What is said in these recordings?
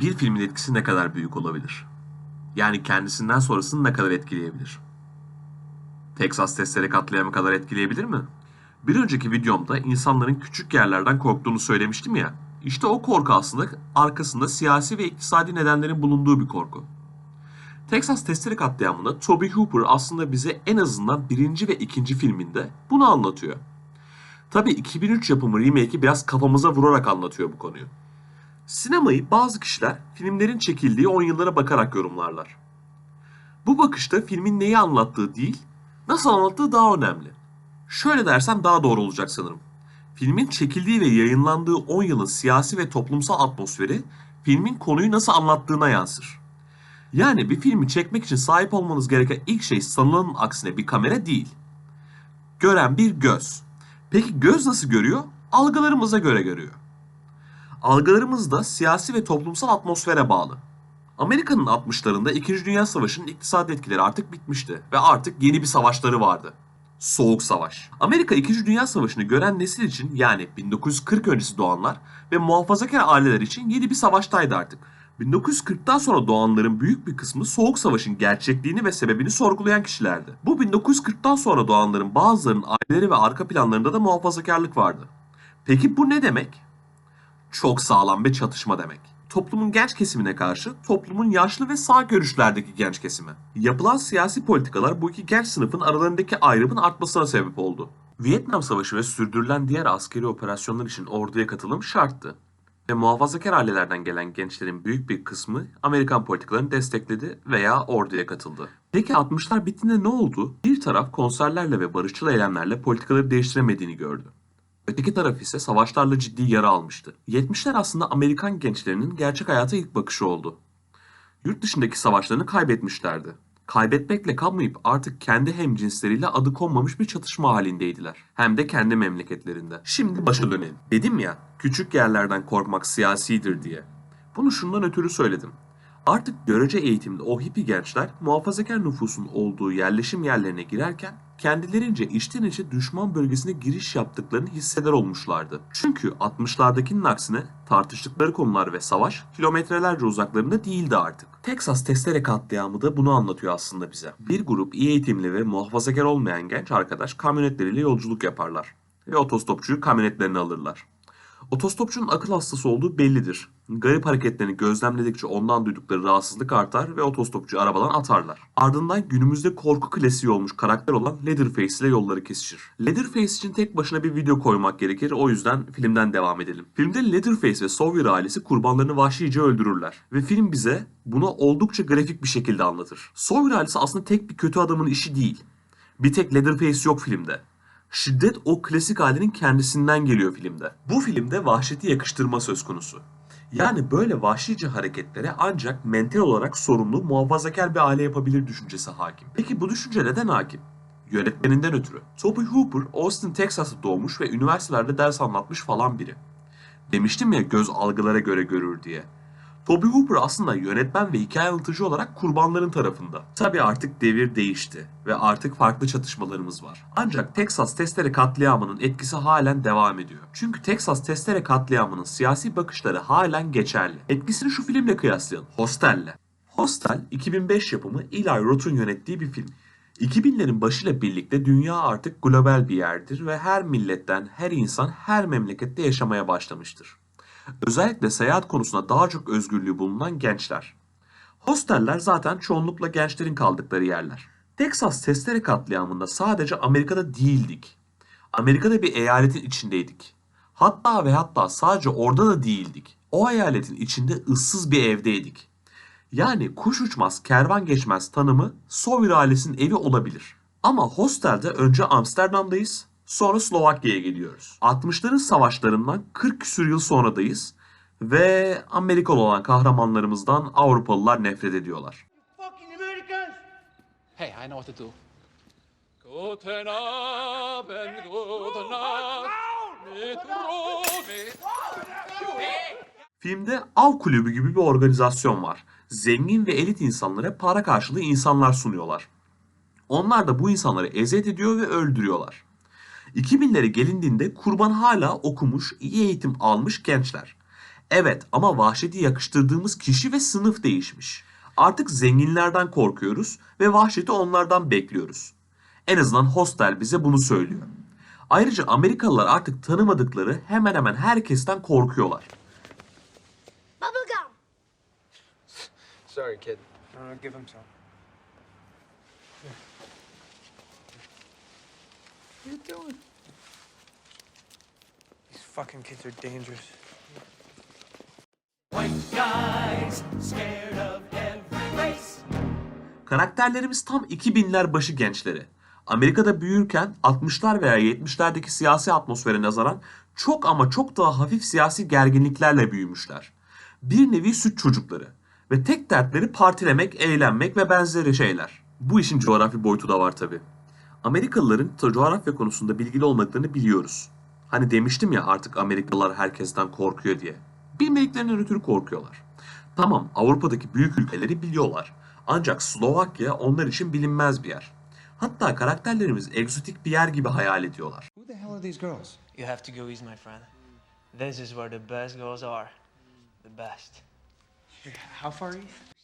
bir filmin etkisi ne kadar büyük olabilir? Yani kendisinden sonrasını ne kadar etkileyebilir? Texas testleri katliamı kadar etkileyebilir mi? Bir önceki videomda insanların küçük yerlerden korktuğunu söylemiştim ya. İşte o korku aslında arkasında siyasi ve iktisadi nedenlerin bulunduğu bir korku. Texas testleri katliamında Toby Hooper aslında bize en azından birinci ve ikinci filminde bunu anlatıyor. Tabi 2003 yapımı remake'i biraz kafamıza vurarak anlatıyor bu konuyu. Sinemayı bazı kişiler filmlerin çekildiği 10 yıllara bakarak yorumlarlar. Bu bakışta filmin neyi anlattığı değil, nasıl anlattığı daha önemli. Şöyle dersem daha doğru olacak sanırım. Filmin çekildiği ve yayınlandığı 10 yılın siyasi ve toplumsal atmosferi filmin konuyu nasıl anlattığına yansır. Yani bir filmi çekmek için sahip olmanız gereken ilk şey sanılanın aksine bir kamera değil. Gören bir göz. Peki göz nasıl görüyor? Algılarımıza göre görüyor. Algılarımız da siyasi ve toplumsal atmosfere bağlı. Amerika'nın 60'larında 2. Dünya Savaşı'nın iktisadi etkileri artık bitmişti ve artık yeni bir savaşları vardı. Soğuk Savaş. Amerika 2. Dünya Savaşı'nı gören nesil için yani 1940 öncesi doğanlar ve muhafazakar aileler için yeni bir savaştaydı artık. 1940'tan sonra doğanların büyük bir kısmı Soğuk Savaş'ın gerçekliğini ve sebebini sorgulayan kişilerdi. Bu 1940'tan sonra doğanların bazılarının aileleri ve arka planlarında da muhafazakarlık vardı. Peki bu ne demek? Çok sağlam bir çatışma demek. Toplumun genç kesimine karşı toplumun yaşlı ve sağ görüşlerdeki genç kesimi. Yapılan siyasi politikalar bu iki genç sınıfın aralarındaki ayrımın artmasına sebep oldu. Vietnam Savaşı ve sürdürülen diğer askeri operasyonlar için orduya katılım şarttı. Ve muhafazakar ailelerden gelen gençlerin büyük bir kısmı Amerikan politikalarını destekledi veya orduya katıldı. Peki 60'lar bittiğinde ne oldu? Bir taraf konserlerle ve barışçıl eylemlerle politikaları değiştiremediğini gördü. Öteki taraf ise savaşlarla ciddi yara almıştı. 70'ler aslında Amerikan gençlerinin gerçek hayata ilk bakışı oldu. Yurt dışındaki savaşlarını kaybetmişlerdi. Kaybetmekle kalmayıp artık kendi hemcinsleriyle adı konmamış bir çatışma halindeydiler. Hem de kendi memleketlerinde. Şimdi başa dönelim. Dedim ya, küçük yerlerden korkmak siyasidir diye. Bunu şundan ötürü söyledim. Artık görece eğitimli o hippi gençler muhafazakar nüfusun olduğu yerleşim yerlerine girerken kendilerince içten içe düşman bölgesine giriş yaptıklarını hisseder olmuşlardı. Çünkü 60'lardakinin aksine tartıştıkları konular ve savaş kilometrelerce uzaklarında değildi artık. Texas testere katliamı da bunu anlatıyor aslında bize. Bir grup iyi eğitimli ve muhafazakar olmayan genç arkadaş kamyonetleriyle yolculuk yaparlar ve otostopçuyu kamyonetlerine alırlar. Otostopçunun akıl hastası olduğu bellidir. Garip hareketlerini gözlemledikçe ondan duydukları rahatsızlık artar ve otostopçuyu arabadan atarlar. Ardından günümüzde korku klasiği olmuş karakter olan Leatherface ile yolları kesişir. Leatherface için tek başına bir video koymak gerekir o yüzden filmden devam edelim. Filmde Leatherface ve Sawyer ailesi kurbanlarını vahşice öldürürler. Ve film bize bunu oldukça grafik bir şekilde anlatır. Sawyer ailesi aslında tek bir kötü adamın işi değil. Bir tek Leatherface yok filmde. Şiddet o klasik halinin kendisinden geliyor filmde. Bu filmde vahşeti yakıştırma söz konusu. Yani böyle vahşice hareketlere ancak mental olarak sorumlu muhafazakar bir aile yapabilir düşüncesi hakim. Peki bu düşünce neden hakim? Yönetmeninden ötürü. Toby Hooper, Austin, Texas'ta doğmuş ve üniversitelerde ders anlatmış falan biri. Demiştim ya göz algılara göre görür diye. Toby Hooper aslında yönetmen ve hikaye anlatıcı olarak kurbanların tarafında. Tabi artık devir değişti ve artık farklı çatışmalarımız var. Ancak Texas testere katliamının etkisi halen devam ediyor. Çünkü Texas testere katliamının siyasi bakışları halen geçerli. Etkisini şu filmle kıyaslayalım. Hostel'le. Hostel 2005 yapımı Eli Roth'un yönettiği bir film. 2000'lerin başıyla birlikte dünya artık global bir yerdir ve her milletten her insan her memlekette yaşamaya başlamıştır. Özellikle seyahat konusunda daha çok özgürlüğü bulunan gençler. Hosteller zaten çoğunlukla gençlerin kaldıkları yerler. Texas testere katliamında sadece Amerika'da değildik. Amerika'da bir eyaletin içindeydik. Hatta ve hatta sadece orada da değildik. O eyaletin içinde ıssız bir evdeydik. Yani kuş uçmaz, kervan geçmez tanımı Sawyer ailesinin evi olabilir. Ama hostelde önce Amsterdam'dayız, sonra Slovakya'ya geliyoruz. 60'ların savaşlarından 40 küsür yıl sonradayız ve Amerikalı olan kahramanlarımızdan Avrupalılar nefret ediyorlar. Hey, I know what to do. Guten Abend, guten Ruhe. Filmde av kulübü gibi bir organizasyon var. Zengin ve elit insanlara para karşılığı insanlar sunuyorlar. Onlar da bu insanları eziyet ediyor ve öldürüyorlar. 2000'lere gelindiğinde kurban hala okumuş, iyi eğitim almış gençler. Evet ama vahşeti yakıştırdığımız kişi ve sınıf değişmiş. Artık zenginlerden korkuyoruz ve vahşeti onlardan bekliyoruz. En azından Hostel bize bunu söylüyor. Ayrıca Amerikalılar artık tanımadıkları hemen hemen herkesten korkuyorlar. Bubblegum! Sorry, kid. Uh, give him some. What are you doing? These fucking kids are dangerous. Karakterlerimiz tam 2000'ler başı gençleri. Amerika'da büyürken 60'lar veya 70'lerdeki siyasi atmosfere nazaran çok ama çok daha hafif siyasi gerginliklerle büyümüşler. Bir nevi süt çocukları ve tek dertleri partilemek, eğlenmek ve benzeri şeyler. Bu işin coğrafi boyutu da var tabi. Amerikalıların coğrafya konusunda bilgili olmadıklarını biliyoruz. Hani demiştim ya artık Amerikalılar herkesten korkuyor diye. Bilmediklerinden ötürü korkuyorlar. Tamam Avrupa'daki büyük ülkeleri biliyorlar. Ancak Slovakya onlar için bilinmez bir yer. Hatta karakterlerimiz egzotik bir yer gibi hayal ediyorlar. Who the hell are these girls? You have to go east, my friend. This is where the best girls are. The best. How far east?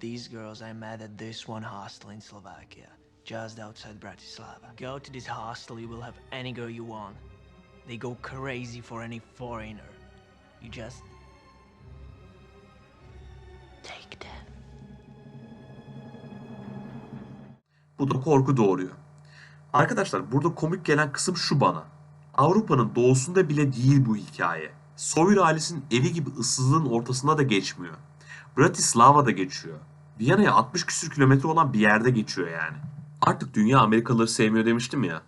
These girls I met at this one hostel in Slovakia, just outside Bratislava. Go to this hostel, you will have any girl you want. They go crazy for any foreigner. You just take them. Bu da korku doğuruyor. Arkadaşlar burada komik gelen kısım şu bana. Avrupa'nın doğusunda bile değil bu hikaye. Sawyer ailesinin evi gibi ıssızlığın ortasında da geçmiyor. Bratislava'da geçiyor. Viyana'ya 60 küsür kilometre olan bir yerde geçiyor yani. Artık dünya Amerikalıları sevmiyor demiştim ya.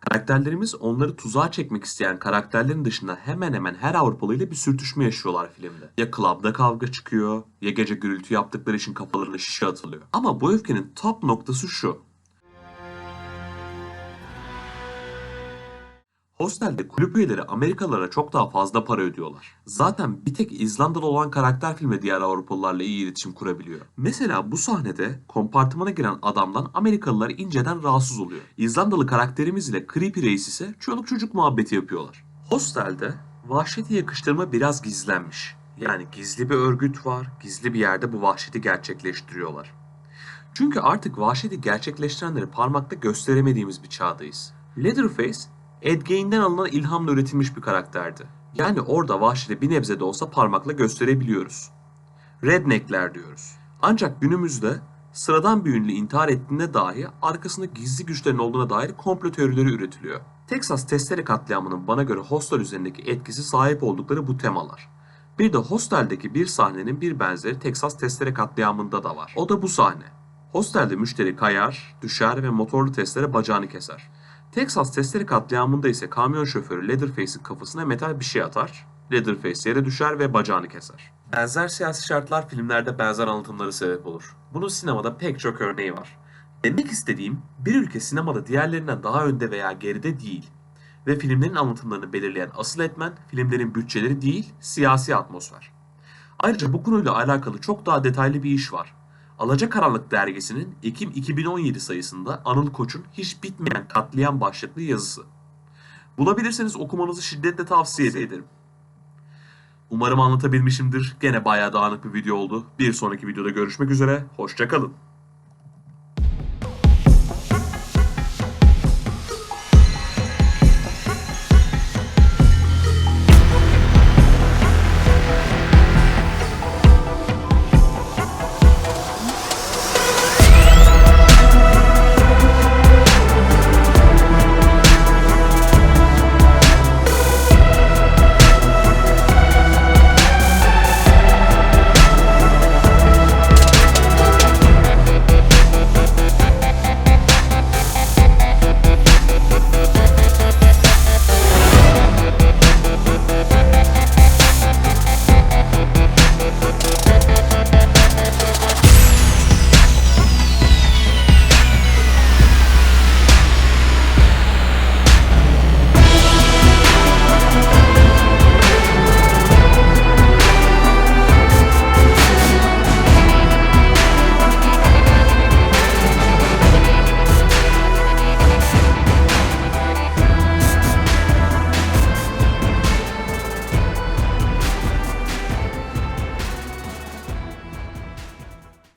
Karakterlerimiz onları tuzağa çekmek isteyen karakterlerin dışında hemen hemen her Avrupalı ile bir sürtüşme yaşıyorlar filmde. Ya klapta kavga çıkıyor, ya gece gürültü yaptıkları için kafalarına şişe atılıyor. Ama bu öfkenin top noktası şu. Hostel'de kulüp üyeleri Amerikalılara çok daha fazla para ödüyorlar. Zaten bir tek İzlandalı olan karakter filmle diğer Avrupalılarla iyi iletişim kurabiliyor. Mesela bu sahnede kompartımana giren adamdan Amerikalılar inceden rahatsız oluyor. İzlandalı karakterimiz ile Creepy Reis ise çoluk çocuk muhabbeti yapıyorlar. Hostel'de vahşeti yakıştırma biraz gizlenmiş. Yani gizli bir örgüt var, gizli bir yerde bu vahşeti gerçekleştiriyorlar. Çünkü artık vahşeti gerçekleştirenleri parmakla gösteremediğimiz bir çağdayız. Leatherface, Ed Gein'den alınan ilhamla üretilmiş bir karakterdi. Yani orada vahşeti bir nebze de olsa parmakla gösterebiliyoruz. Redneckler diyoruz. Ancak günümüzde sıradan bir ünlü intihar ettiğinde dahi arkasında gizli güçlerin olduğuna dair komplo teorileri üretiliyor. Texas testere katliamının bana göre Hostel üzerindeki etkisi sahip oldukları bu temalar. Bir de Hostel'deki bir sahnenin bir benzeri Texas testere katliamında da var. O da bu sahne. Hostel'de müşteri kayar, düşer ve motorlu testere bacağını keser. Texas testere katliamında ise kamyon şoförü Leatherface'in kafasına metal bir şey atar. Leatherface yere düşer ve bacağını keser. Benzer siyasi şartlar filmlerde benzer anlatımları sebep olur. Bunun sinemada pek çok örneği var. Demek istediğim bir ülke sinemada diğerlerinden daha önde veya geride değil. Ve filmlerin anlatımlarını belirleyen asıl etmen filmlerin bütçeleri değil, siyasi atmosfer. Ayrıca bu konuyla alakalı çok daha detaylı bir iş var. Alacakaranlık dergisinin Ekim 2017 sayısında Anıl Koç'un hiç bitmeyen katliam başlıklı yazısı. Bulabilirseniz okumanızı şiddetle tavsiye ederim. Umarım anlatabilmişimdir. Gene bayağı dağınık bir video oldu. Bir sonraki videoda görüşmek üzere. Hoşçakalın.